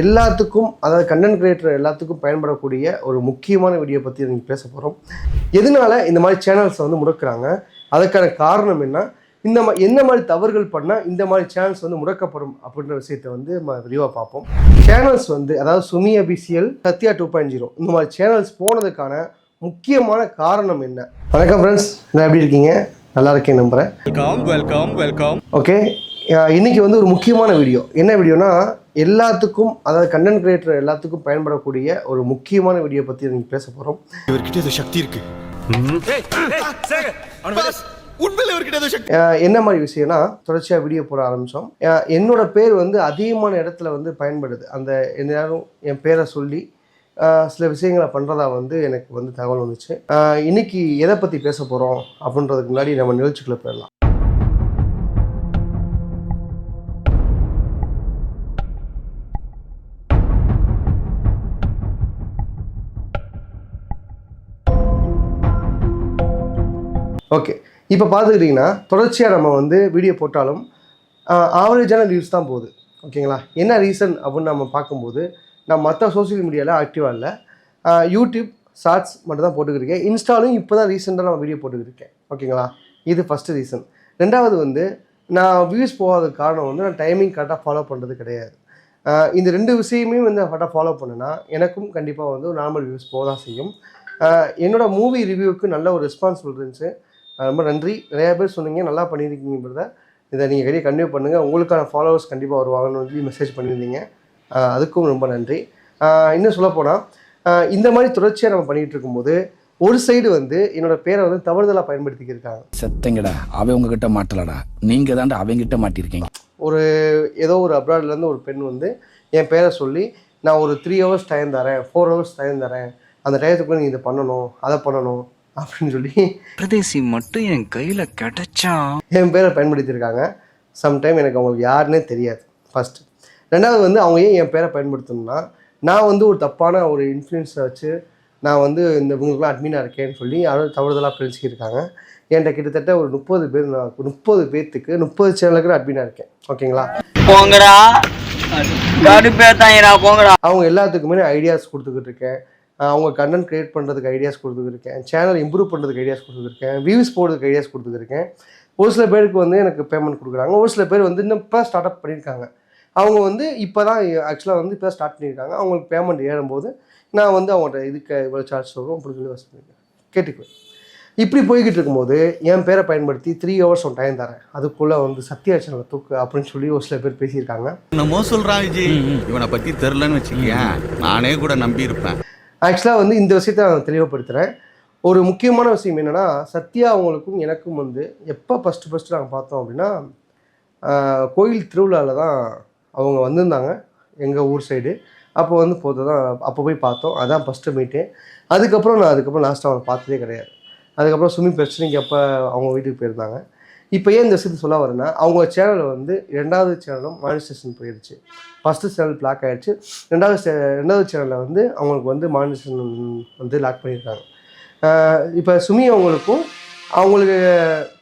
எல்லாத்துக்கும் அதாவது content creator எல்லாத்துக்கும் பயன்படக்கூடிய ஒரு முக்கியமான வீடியோ பற்றி நீங்கள் பேச போகிறோம் எதனால இந்த மாதிரி சேனல்ஸை வந்து முடக்குறாங்க? அதுக்கான காரணம் என்ன? இந்த மா என்ன மாதிரி தவறுகள் பண்ணால் இந்த மாதிரி சேனல்ஸ் வந்து முடக்கப்படும் அப்படின்ற விஷயத்தை வந்து நம்ம விரிவாக பார்ப்போம். சேனல்ஸ் வந்து அதாவது Sumi official Sathya two point zero இந்த மாதிரி சேனல்ஸ் போனதுக்கான முக்கியமான காரணம் என்ன? வணக்கம் ஃப்ரெண்ட்ஸ் நான் எப்படி இருக்கீங்க? நல்லா இருக்கேன் நம்புகிறேன் வெல்கம் வெல்கம் வெல்கம் ஓகே இன்னைக்கு வந்து ஒரு முக்கியமான வீடியோ என்ன வீடியோனா எல்லாத்துக்கும் அதாவது கண்டென்ட் கிரியேட்டர் எல்லாத்துக்கும் பயன்படக்கூடிய ஒரு முக்கியமான வீடியோ பற்றி நீங்கள் பேச போகிறோம் இவர்கிட்ட ஏதோ சக்தி இருக்கு. என்ன மாதிரி விஷயம்னா தொடர்ச்சியாக வீடியோ போட ஆரம்பித்தோம் என்னோட பேர் வந்து அதிகமான இடத்துல வந்து பயன்படுது. அந்த எந்த நேரம் என் பேரை சொல்லி சில விஷயங்களை பண்ணுறதா வந்து எனக்கு வந்து தகவல் வந்துச்சு. இன்னைக்கு எதை பற்றி பேச போகிறோம் அப்படின்றதுக்கு முன்னாடி நம்ம நிகழ்ச்சிக்குள்ளே போயிடலாம். ஓகே. இப்போ பார்த்துக்கிட்டிங்கன்னா தொடர்ச்சியாக நம்ம வந்து வீடியோ போட்டாலும் ஆவரேஜான வியூஸ் தான் போகுது. ஓகேங்களா? என்ன ரீசன் அப்படின்னு நம்ம பார்க்கும்போது நான் மற்ற சோஷியல் மீடியாவில் ஆக்டிவாக இல்லை. யூடியூப் ஷார்ட்ஸ் மட்டும் தான் போட்டுக்கிருக்கேன் இன்ஸ்டாலும் இப்போ தான் ரீசெண்டாக நான் வீடியோ போட்டுக்கிருக்கேன் ஓகேங்களா? இது ஃபஸ்ட்டு ரீசன் ரெண்டாவது வந்து நான் வியூஸ் போகாததுக்கு காரணம் வந்து நான் டைமிங் கரெக்டாக ஃபாலோ பண்ணுறது கிடையாது. இந்த ரெண்டு விஷயமே வந்து கரெக்டாக ஃபாலோ பண்ணேன்னா எனக்கும் கண்டிப்பாக வந்து நார்மல் வியூஸ் போக தான் செய்யும். என்னோடய மூவி ரிவ்யூவுக்கு நல்ல ஒரு ரெஸ்பான்சிபிள் இருந்துச்சு ரொம்ப நன்றி. நிறையா பேர் சொன்னீங்க நல்லா பண்ணியிருக்கீங்க பிரதர் இதை நீங்கள் வெளியே கண்டினியூ பண்ணுங்கள் உங்களுக்கான ஃபாலோவர்ஸ் கண்டிப்பாக வருவாங்கன்னு சொல்லி மெசேஜ் பண்ணியிருந்தீங்க. அதுக்கும் ரொம்ப நன்றி. இன்னும் சொல்லப்போனால் இந்த மாதிரி தொடர்ச்சியாக நம்ம பண்ணிகிட்டு இருக்கும்போது ஒரு சைடு வந்து என்னோட பேரை வந்து தவறுதலாக பயன்படுத்திக்கிருக்காங்க. செத்தங்கடா அவன் உங்ககிட்ட மாட்டலடா. நீங்க தாண்டா அவங்கிட்ட மாட்டிருக்கீங்க. ஒரு ஏதோ ஒரு அப்ராட்லேருந்து ஒரு பெண் வந்து என் பேரை சொல்லி நான் ஒரு த்ரீ ஹவர்ஸ் டைம் தரேன் ஃபோர் ஹவர்ஸ் டைம் தரேன். அந்த டயத்துக்குள்ளே நீ இதை பண்ணணும் அதை பண்ணணும். அப்படின்னு சொல்லி பிரதேசி மட்டும் என் கையில கிடைச்சா. என் பேரை பயன்படுத்தியிருக்காங்க. சம்டைம் எனக்கு அவங்களுக்கு யாருன்னே தெரியாது. ஃபஸ்ட்டு ரெண்டாவது வந்து அவங்க ஏன் என் பேரை பயன்படுத்தணும்னா நான் வந்து ஒரு தப்பான ஒரு இன்ஃப்ளூயன்ஸை வச்சு நான் வந்து இந்த இவங்களுக்குலாம் அட்மினாக இருக்கேன்னு சொல்லி யாரும் தவறுதலாக பிரிச்சுக்கிருக்காங்க என்கிட்ட கிட்டத்தட்ட ஒரு முப்பது பேர் நான் முப்பது பேர்த்துக்கு முப்பது சேனலுக்கு அட்மினாக இருக்கேன். ஓகேங்களா போங்கடா. போங்கடா. அவங்க எல்லாத்துக்குமே ஐடியாஸ் கொடுத்துக்கிட்டு இருக்கேன். அவங்க கண்டென்ட் கிரியேட் பண்ணுறதுக்கு ஐடியாஸ் கொடுத்துருக்கேன். சேனல் இம்ப்ரூவ் பண்ணுறதுக்கு ஐடியாஸ் கொடுத்துருக்கேன். வியூஸ் போடுறதுக்கு ஐடியாஸ் கொடுத்துருக்கேன். ஒரு சில பேருக்கு வந்து எனக்கு பேமெண்ட் கொடுக்குறாங்க. ஒரு சில பேர் வந்து இன்னும் இப்போ ஸ்டார்ட் அப் பண்ணியிருக்காங்க. அவங்க வந்து இப்போ தான் ஆக்சுவலாக வந்து இப்போ ஸ்டார்ட் பண்ணியிருக்காங்க. அவங்களுக்கு பேமெண்ட் ஏறும்போது நான் வந்து அவங்கள்ட்ட இதுக்கு இவ்வளோ சார்ஜ் சொல்கிறோம் அப்படின்னு சொல்லி வச்சுருக்கேன் கேட்டுக்குவேன். இப்படி போய்கிட்டு இருக்கும்போது என் பேரை பயன்படுத்தி த்ரீ ஹவர்ஸ் ஒன் டைம் தரேன். அதுக்குள்ளே வந்து சத்யா சேனலை தூக்கு அப்படின்னு சொல்லி ஒரு சில பேர் பேசியிருக்காங்க. என்னமோ சொல்றான் விஜய். இவனை பத்தி தெரிலன்னு வச்சுக்கேன் நானே கூட நம்பி இருப்பேன் ஆக்சுவலாக வந்து இந்த விஷயத்தை நான் தெளிவுபடுத்துகிறேன் ஒரு முக்கியமான விஷயம் என்னென்னா சத்யா அவங்களுக்கும் எனக்கும் வந்து எப்போ ஃபஸ்ட்டு ஃபஸ்ட்டு நாங்கள் பார்த்தோம் அப்படின்னா கோயில் திருவிழாவில் தான் அவங்க வந்திருந்தாங்க. எங்கள் ஊர் சைடு அப்போ வந்து போது தான் அப்போ போய் பார்த்தோம். அதான் ஃபஸ்ட்டு மீட்டு அதுக்கப்புறம் நான் அதுக்கப்புறம் லாஸ்ட்டாக அவங்க பார்த்ததே கிடையாது. அதுக்கப்புறம் சுமி பிரச்சனைக்கு அப்போ அவங்க வீட்டுக்கு போயிருந்தாங்க. இப்போ ஏன் இந்த விஷயத்தை சொல்ல வரேன்னா அவங்க சேனல் வந்து ரெண்டாவது சேனலும் மானிஸ்டேஷன் போயிடுச்சு ஃபஸ்ட்டு சேனல் பிளாக் ஆகிடுச்சு ரெண்டாவது சே- ரெண்டாவது சேனலில் வந்து அவங்களுக்கு வந்து மானிஸ்டேஷன் வந்து லாக் பண்ணியிருக்காங்க இப்போ சுமி அவங்களுக்கும் அவங்களுக்கு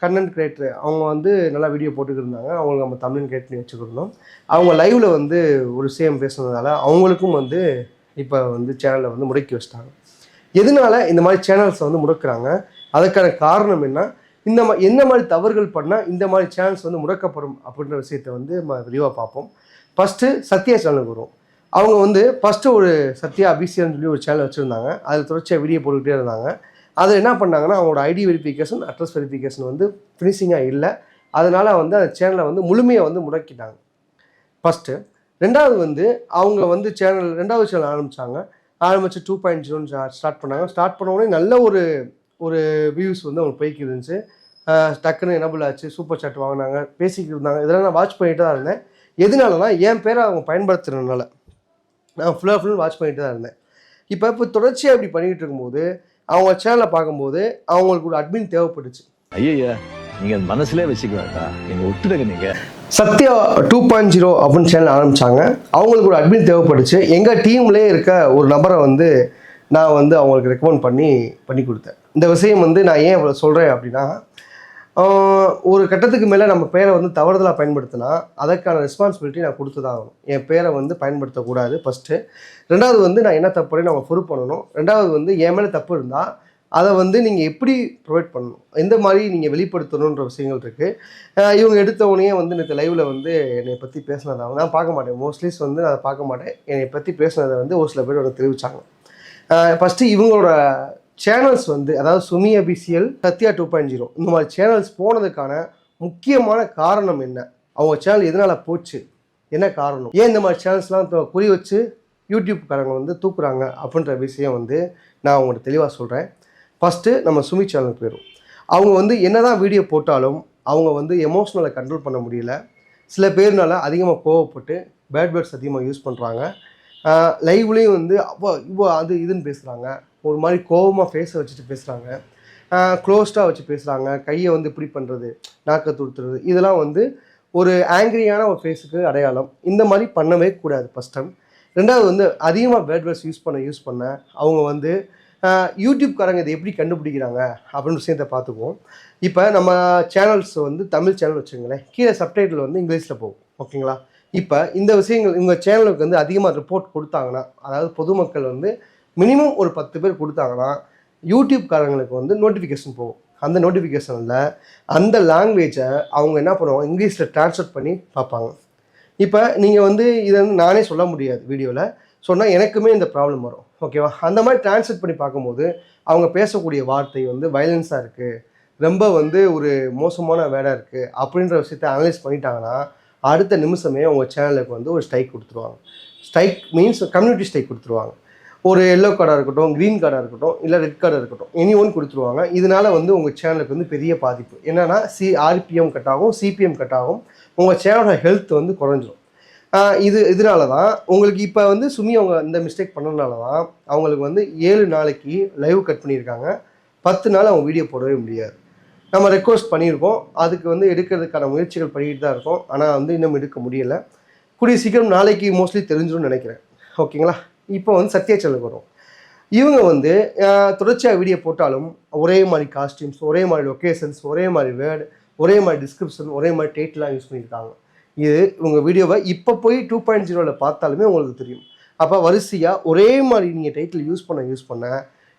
கண்டென்ட் கிரியேட்டர் அவங்க வந்து நல்லா வீடியோ போட்டுக்கிட்டு இருந்தாங்க. அவங்களுக்கு நம்ம தமிழ் கிரியேட் பண்ணி வச்சுக்கிருந்தோம் அவங்க லைவில் வந்து ஒரு சேம் பேசுனதால அவங்களுக்கும் வந்து இப்போ வந்து சேனலை வந்து முடக்கி வச்சிட்டாங்க. எதனால இந்த மாதிரி சேனல்ஸை வந்து முடக்குறாங்க? அதுக்கான காரணம் என்ன? இந்த மா என்ன மாதிரி தவறுகள் பண்ணால் இந்த மாதிரி சேனல்ஸ் வந்து முடக்கப்படும் அப்படின்ற விஷயத்தை வந்து நம்ம விரிவாக பார்ப்போம். ஃபஸ்ட்டு சத்யா சேனலுக்கு வரும் அவங்க வந்து ஃபஸ்ட்டு ஒரு சத்யா அபிஷியல்னு சொல்லி ஒரு சேனல் வச்சுருந்தாங்க. அதில் தொடர்ச்சியாக வீடியோ போட்டுக்கிட்டே இருந்தாங்க. அதில் என்ன பண்ணாங்கன்னா அவங்களோட ஐடி வெரிஃபிகேஷன் அட்ரஸ் வெரிஃபிகேஷன் வந்து ஃபினிஷிங்காக இல்லை. அதனால் வந்து அந்த சேனலை வந்து முழுமையாக வந்து முடக்கிட்டாங்க. ஃபஸ்ட்டு ரெண்டாவது வந்து அவங்க வந்து சேனல் ரெண்டாவது சேனல் ஆரம்பித்தாங்க ஆரம்பித்து டூ பாயிண்ட் ஜீரோன்னு ஸ்டார்ட் பண்ணாங்க. ஸ்டார்ட் பண்ண உடனே நல்ல ஒரு ஒரு வியூஸ் வந்து அவங்களுக்கு போய்க்கு இருந்துச்சு. டக்குன்னு எனபிள் ஆச்சு சூப்பர் சாட் வாங்கினாங்க பேசிக்கிட்டு இருந்தாங்க. இதெல்லாம் நான் வாட்ச் பண்ணிட்டு தான் இருந்தேன். எதனாலனா என் பேரை அவங்க பயன்படுத்துறதுனால நான் ஃபுல்லாக ஃபுல் வாட்ச் பண்ணிட்டு தான் இருந்தேன். இப்போ இப்போ தொடர்ச்சியாக இப்படி பண்ணிக்கிட்டு இருக்கும்போது அவங்க சேனலை பார்க்கும்போது அவங்களுக்கு ஒரு அட்மின் தேவைப்பட்டுச்சு. ஐயா நீங்க அது மனசுலயே வச்சுக்க வேண்டாம் நீங்க விட்டுடுங்க நீங்க. சத்யா டூ பாயிண்ட் ஜீரோ அப்படின்னு சேனல் ஆரம்பித்தாங்க அவங்களுக்கு ஒரு அட்மின் தேவைப்பட்டுச்சு. எங்கள் டீம்லேயே இருக்க ஒரு நபரை வந்து நான் வந்து அவங்களுக்கு ரெக்கமெண்ட் பண்ணி பண்ணி கொடுத்தேன். இந்த விஷயம் வந்து நான் ஏன் இவ்வளோ சொல்கிறேன் அப்படின்னா ஒரு கட்டத்துக்கு மேலே நம்ம பேரை வந்து தவறுதலாக பயன்படுத்தினா அதற்கான ரெஸ்பான்சிபிலிட்டி நான் கொடுத்து தான் ஆகணும் என் பேரை வந்து பயன்படுத்தக்கூடாது ஃபஸ்ட்டு ரெண்டாவது வந்து நான் என்ன தப்புன்னு நம்ம ப்ரூவ் பண்ணணும். ரெண்டாவது வந்து என் மேலே தப்பு இருந்தால் அதை வந்து நீங்கள் எப்படி ப்ரொவைட் பண்ணணும்? எந்த மாதிரி நீங்கள் வெளிப்படுத்தணுன்ற விஷயங்கள் இருக்குது இவங்க எடுத்த வந்து நேற்று லைவில் வந்து என்னை பற்றி பேசினதாக நான் பார்க்க மாட்டேன். மோஸ்ட்லிஸ் வந்து நான் பார்க்க மாட்டேன். என்னை பற்றி பேசினதை வந்து ஒரு சில பேர் எனக்கு தெரிவித்தாங்க ஃபஸ்ட்டு இவங்களோட சேனல்ஸ் வந்து அதாவது Sumi official Sathya two point zero இந்த மாதிரி சேனல்ஸ் போனதுக்கான முக்கியமான காரணம் என்ன? அவங்க சேனல் எதனால் போச்சு? என்ன காரணம்? ஏன் இந்த மாதிரி சேனல்ஸ்லாம் குறி வச்சு யூடியூப்காரங்க வந்து தூக்குறாங்க? அப்படின்ற விஷயம் வந்து நான் அவங்கள்ட்ட தெளிவாக சொல்கிறேன் ஃபஸ்ட்டு நம்ம சுமி சேனலுக்கு போயிடும் அவங்க வந்து என்னதான் வீடியோ போட்டாலும் அவங்க வந்து எமோஷ்னலை கண்ட்ரோல் பண்ண முடியல. சில பேர்னால அதிகமாக கோவப்பட்டு பேட் பேர்ட்ஸ் அதிகமாக யூஸ் பண்ணுறாங்க லைவ்லேயும் வந்து அவ்வளோ இவ்வளோ அது இதுன்னு பேசுகிறாங்க ஒரு மாதிரி கோவமாக ஃபேஸை வச்சுட்டு பேசுகிறாங்க க்ளோஸ்டாக வச்சு பேசுகிறாங்க கையை வந்து இப்படி பண்ணுறது நாக்கை துடுத்துறது இதெல்லாம் வந்து ஒரு ஆங்கிரியான ஒரு ஃபேஸுக்கு அடையாளம். இந்த மாதிரி பண்ணவே கூடாது ஃபஸ்ட் டைம் ரெண்டாவது வந்து அதிகமாக பேட் வேர்ட்ஸ் யூஸ் பண்ண யூஸ் பண்ண அவங்க வந்து யூடியூப்காரங்க இதை எப்படி கண்டுபிடிக்கிறாங்க அப்படின்னு விஷயத்தை பார்த்துக்குவோம். இப்போ நம்ம சேனல்ஸ் வந்து தமிழ் சேனல் வச்சுங்களேன் கீழே சப்டைட்டில் வந்து இங்கிலீஷில் போகும். ஓகேங்களா இப்போ இந்த விஷயங்கள் இவங்க சேனலுக்கு வந்து அதிகமாக ரிப்போர்ட் கொடுத்தாங்கன்னா அதாவது பொதுமக்கள் வந்து மினிமம் ஒரு பத்து பேர் கொடுத்தாங்கன்னா யூடியூப்காரங்களுக்கு வந்து நோட்டிஃபிகேஷன் போகும். அந்த நோட்டிஃபிகேஷனில் அந்த லாங்குவேஜை அவங்க என்ன பண்ணுவாங்க? இங்கிலீஷில் ட்ரான்ஸ்லேட் பண்ணி பார்ப்பாங்க. இப்போ நீங்கள் வந்து இதை வந்து நானே சொல்ல முடியாது வீடியோவில் சொன்னால் எனக்குமே இந்த ப்ராப்ளம் வரும். ஓகேவா அந்த மாதிரி ட்ரான்ஸ்லேட் பண்ணி பார்க்கும்போது அவங்க பேசக்கூடிய வார்த்தை வந்து வயலன்ஸாக இருக்குது ரொம்ப வந்து ஒரு மோசமான வேடாக இருக்குது அப்படின்ற விஷயத்தை அனலைஸ் பண்ணிட்டாங்கன்னா அடுத்த நிமிஷமே அவங்க சேனலுக்கு வந்து ஒரு ஸ்ட்ரைக் கொடுத்துருவாங்க. ஸ்ட்ரைக் மீன்ஸ் கம்யூனிட்டி ஸ்ட்ரைக் கொடுத்துருவாங்க. ஒரு எல்லோ கார்டாக இருக்கட்டும் க்ரீன் கார்டாக இருக்கட்டும் இல்லை ரெட் கார்டாக இருக்கட்டும் எனி ஒன் கொடுத்துருவாங்க. இதனால் வந்து உங்கள் சேனலுக்கு வந்து பெரிய பாதிப்பு. என்னென்னா சி ஆர்பிஎம் கட் ஆகும் சிபிஎம் கட் ஆகும். உங்கள் சேனலோட ஹெல்த் வந்து குறைஞ்சிரும். இது இதனால தான் உங்களுக்கு இப்போ வந்து சுமி அவங்க இந்த மிஸ்டேக் பண்ணனால தான் அவங்களுக்கு வந்து ஏழு நாளைக்கு லைவ் கட் பண்ணியிருக்காங்க. பத்து நாள் அவங்க வீடியோ போடவே முடியாது. நம்ம ரெக்வஸ்ட் பண்ணியிருக்கோம். அதுக்கு வந்து எடுக்கிறதுக்கான முயற்சிகள் பண்ணிட்டு தான் இருக்கோம். ஆனால் வந்து இன்னும் எடுக்க முடியலை. கூடிய சீக்கிரம் நாளைக்கு மோஸ்ட்லி தெரிஞ்சிடும் நினைக்கிறேன். ஓகேங்களா இப்போ வந்து சத்யா சேனலுக்கு வரும். இவங்க வந்து தொடர்ச்சியாக வீடியோ போட்டாலும் ஒரே மாதிரி காஸ்டியூம்ஸ் ஒரே மாதிரி லொக்கேஷன்ஸ் ஒரே மாதிரி வேர்டு ஒரே மாதிரி டிஸ்கிரிப்ஷன் ஒரே மாதிரி டேட்லாம் யூஸ் பண்ணியிருக்காங்க. இது இவங்க வீடியோவை இப்போ போய் டூ பாயிண்ட் ஜீரோவில் பார்த்தாலுமே உங்களுக்கு தெரியும். அப்போ வரிசையாக ஒரே மாதிரி நீங்கள் டைட்டில் யூஸ் பண்ண யூஸ் பண்ண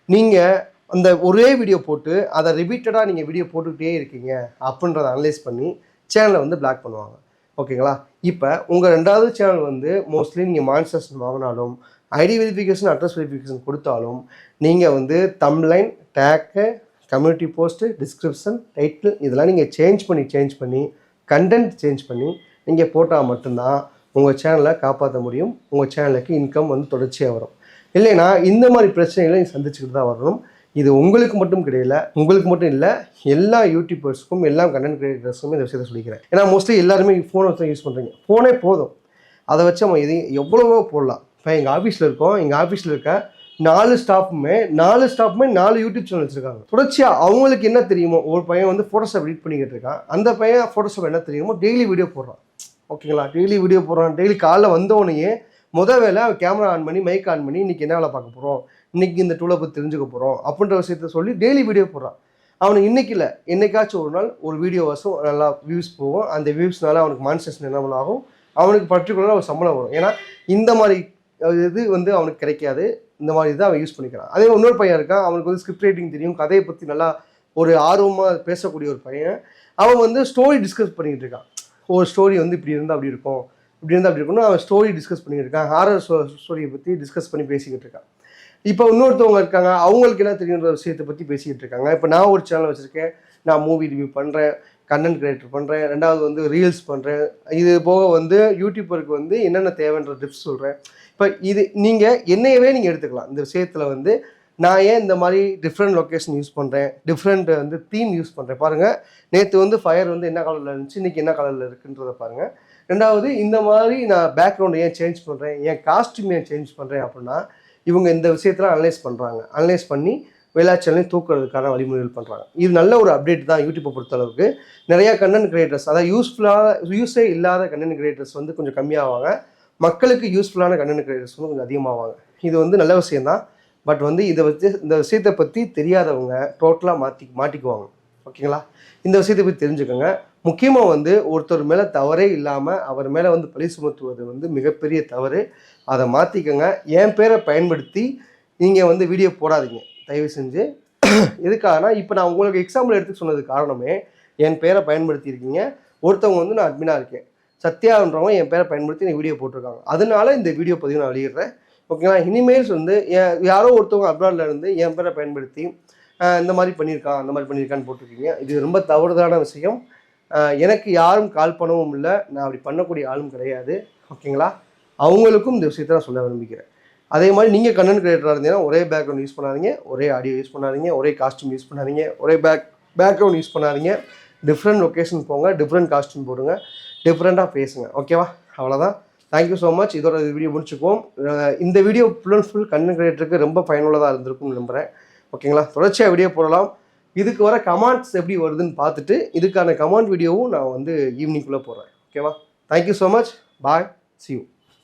நீங்கள் அந்த ஒரே வீடியோ போட்டு அதை ரிப்பீட்டடாக நீங்கள் வீடியோ போட்டுக்கிட்டே இருக்கீங்க அப்படின்றத அனலைஸ் பண்ணி சேனலை வந்து பிளாக் பண்ணுவாங்க. ஓகேங்களா? இப்போ உங்கள் ரெண்டாவது சேனல் வந்து மோஸ்ட்லி நீங்கள் மான்சஸ் வாங்கினாலும் ஐடி வெரிஃபிகேஷன் அட்ரஸ் வெரிஃபிகேஷன் கொடுத்தாலும் நீங்கள் வந்து thumbnail tag community post description title இதெல்லாம் நீங்கள் சேஞ்ச் பண்ணி சேஞ்ச் பண்ணி கண்டென்ட் சேஞ்ச் பண்ணி நீங்கள் போட்டால் மட்டும்தான் உங்கள் சேனலை காப்பாற்ற முடியும். உங்கள் சேனலுக்கு இன்கம் வந்து தொடர்ச்சியாக வரும். இல்லைன்னா இந்த மாதிரி பிரச்சனைகளை நீங்கள் சந்திச்சுக்கிட்டு தான் வரணும். இது உங்களுக்கு மட்டும் கிடையல உங்களுக்கு மட்டும் இல்லை எல்லா யூடியூபர்ஸ்க்கும் எல்லா கண்டென்ட் கிரியேட்டர்ஸுக்கும் இந்த விஷயத்தை சொல்லிக்கிறேன். ஏன்னா மோஸ்ட்லி எல்லாருமே ஃபோனை வச்சு யூஸ் பண்ணுறீங்க ஃபோனே போதும். அதை வச்சு நம்ம எதையும் எவ்வளவோ போடலாம். இப்போ எங்கள் ஆஃபீஸில் இருக்கோம். எங்கள் ஆஃபீஸில் இருக்க நாலு ஸ்டாஃபுமே நாலு ஸ்டாஃபுமே நாலு யூடியூப் சேனல் வச்சுருக்காங்க. தொடர்ச்சியாக அவங்களுக்கு என்ன தெரியுமோ ஒரு பையன் வந்து ஃபோட்டோஷாப் எடிட் பண்ணிக்கிட்டு இருக்கான். அந்த பையன் ஃபோட்டோஷாப் என்ன தெரியுமோ டெய்லி வீடியோ போடுறான். ஓகேங்களா டெய்லி வீடியோ போடுறான். டெய்லி காலைல வந்தோடனே முத வேலை அவன் கேமரா ஆன் பண்ணி மைக் ஆன் பண்ணி இன்றைக்கி என்ன வேலை பார்க்க போகிறோம் இன்றைக்கி இந்த டூலை பற்றி தெரிஞ்சுக்க போகிறோம் அப்படின்ற விஷயத்த சொல்லி டெய்லி வீடியோ போடுறான். அவனுக்கு இன்னைக்கு இல்லை என்னைக்காச்சும் ஒரு நாள் ஒரு வீடியோ நல்லா வியூஸ் போகும். அந்த வியூஸ்னால அவனுக்கு மான்சேஷன் என்ன ஆகும்? அவனுக்கு பர்டிகுலராக ஒரு சம்பளம் வரும். ஏன்னா இந்த மாதிரி இது வந்து அவனுக்கு கிடைக்காது. இந்த மாதிரி தான் அவன் யூஸ் பண்ணிக்கிறான். அதே இன்னொரு பையன் இருக்கான். அவனுக்கு வந்து ஸ்கிரிப்ட் ரைட்டிங் தெரியும். கதையை பற்றி நல்லா ஒரு ஆர்வமாக பேசக்கூடிய ஒரு பையன். அவன் வந்து ஸ்டோரி டிஸ்கஸ் பண்ணிக்கிட்டு இருக்கான். ஒரு ஸ்டோரி வந்து இப்படி இருந்தால் அப்படி இருக்கும். இப்படி இருந்தால் அப்படி இருக்கும்னு அவன் ஸ்டோரி டிஸ்கஸ் பண்ணிக்கிட்டு இருக்கான். ஹாரர் ஸ்டோரியை பற்றி டிஸ்கஸ் பண்ணி பேசிக்கிட்டு இருக்கான். இப்போ இன்னொருத்தவங்க இருக்காங்க. அவங்களுக்கு என்ன தெரியுன்ற விஷயத்தை பற்றி பேசிக்கிட்டு இருக்காங்க. இப்போ நான் ஒரு சேனல் வச்சுருக்கேன். நான் மூவி ரிவ்யூ பண்ணுறேன் கண்டென்ட் கிரியேட்டர் பண்ணுறேன் ரெண்டாவது வந்து ரீல்ஸ் பண்ணுறேன் இது போக வந்து யூடியூபருக்கு வந்து என்னென்ன தேவைன்ற டிப்ஸ் சொல்கிறேன் இப்போ இது நீங்கள் என்னையவே நீங்கள் எடுத்துக்கலாம். இந்த விஷயத்தில் வந்து நான் ஏன் இந்த மாதிரி டிஃப்ரெண்ட் லொக்கேஷன் யூஸ் பண்ணுறேன் டிஃப்ரெண்ட் வந்து தீம் யூஸ் பண்ணுறேன் பாருங்கள் நேற்று வந்து ஃபயர் வந்து என்ன கலரில் இருந்துச்சு இன்றைக்கி என்ன கலரில் இருக்குன்றதை பாருங்கள் ரெண்டாவது இந்த மாதிரி நான் பேக்ரவுண்டை ஏன் சேஞ்ச் பண்ணுறேன் என் காஸ்ட்யூம் ஏன் சேஞ்ச் பண்ணுறேன் அப்படின்னா இவங்க இந்த விஷயத்தில் அனலைஸ் பண்ணுறாங்க அனலைஸ் பண்ணி வேளாச்சலையும் தூக்குறதுக்கான வழிமுறைகள் பண்ணுறாங்க இது நல்ல ஒரு அப்டேட் தான் யூடியூப்பை பொறுத்தளவுக்கு. நிறையா கண்டென்ட் கிரியேட்டர்ஸ் அதாவது யூஸ்ஃபுல்லாக யூஸே இல்லாத கண்டென்ட் கிரியேட்டர்ஸ் வந்து கொஞ்சம் கம்மியாவாங்க. மக்களுக்கு யூஸ்ஃபுல்லான கண்டென்ட் கிரியேட்டர்ஸ் கொஞ்சம் அதிகமாவாங்க. இது வந்து நல்ல விஷயம்தான். பட் வந்து இதை வச்சு இந்த விஷயத்தை பற்றி தெரியாதவங்க டோட்டலாக மாற்றி மாட்டிக்குவாங்க. ஓகேங்களா? இந்த விஷயத்தை பற்றி தெரிஞ்சுக்கோங்க. முக்கியமாக வந்து ஒருத்தர் மேலே தவறே இல்லாமல் அவர் மேலே வந்து பழி சுமத்துவது வந்து மிகப்பெரிய தவறு. அதை மாற்றிக்கோங்க என் பேரை பயன்படுத்தி நீங்கள் வந்து வீடியோ போடாதீங்க. தயவு செஞ்சு. எதுக்காகனா இப்போ நான் உங்களுக்கு எக்ஸாம்பிள் எடுத்து சொன்னது காரணமே என் பேரை பயன்படுத்தியிருக்கீங்க. ஒருத்தவங்க வந்து நான் அட்மினாக இருக்கேன். சத்யான்றவங்க என் பேரை பயன்படுத்தி இந்த வீடியோ போட்டிருக்காங்க. அதனால இந்த வீடியோ பதிவு நான் வெளியிடுறேன். ஓகேங்களா இனிமேல்ஸ் வந்து யாரோ ஒருத்தவங்க அப்ராட்ல இருந்து என் பேரை பயன்படுத்தி இந்த மாதிரி பண்ணியிருக்கான் அந்த மாதிரி பண்ணியிருக்கான்னு போட்டிருக்கீங்க. இது ரொம்ப தவறுதான விஷயம். எனக்கு யாரும் கால் பண்ணவும் இல்லை. நான் அப்படி பண்ணக்கூடிய ஆளும் கிடையாது. ஓகேங்களா? அவங்களுக்கும் இந்த விஷயத்தை நான் சொல்ல விரும்பிக்கிறேன் அதே மாதிரி நீங்கள் கண்டென்ட் கிரியேட்டராக இருந்தீங்கன்னா ஒரே பேக்ரவுண்ட் யூஸ் பண்ணாதீங்க. ஒரே ஆடியோ யூஸ் பண்ணாதீங்க. ஒரே காஸ்ட்யூம் யூஸ் பண்ணாதீங்க. ஒரே பேக் பேக்ரவுண்ட் யூஸ் பண்ணாதீங்க. டிஃப்ரெண்ட் லொக்கேஷன் போங்க. டிஃப்ரெண்ட் காஸ்ட்யூம் போடுங்க. டிஃப்ரெண்ட்டாக பேசுங்க. ஓகேவா அவ்வளோதான் தேங்க்யூ ஸோ மச் இதோட வீடியோ முடிச்சுக்குவோம். இந்த video full and full content கிரியேட்டருக்கு ரொம்ப பயனுள்ளதாக இருந்திருக்கும்னு நம்புகிறேன் ஓகேங்களா தொடர்ச்சியாக வீடியோ போடலாம். இதுக்கு வர கமெண்ட்ஸ் எப்படி வருதுன்னு பார்த்துட்டு இதுக்கான கமெண்ட் வீடியோவும் நான் வந்து ஈவினிங்குள்ளே போடுறேன். ஓகேவா thank you so much bye see you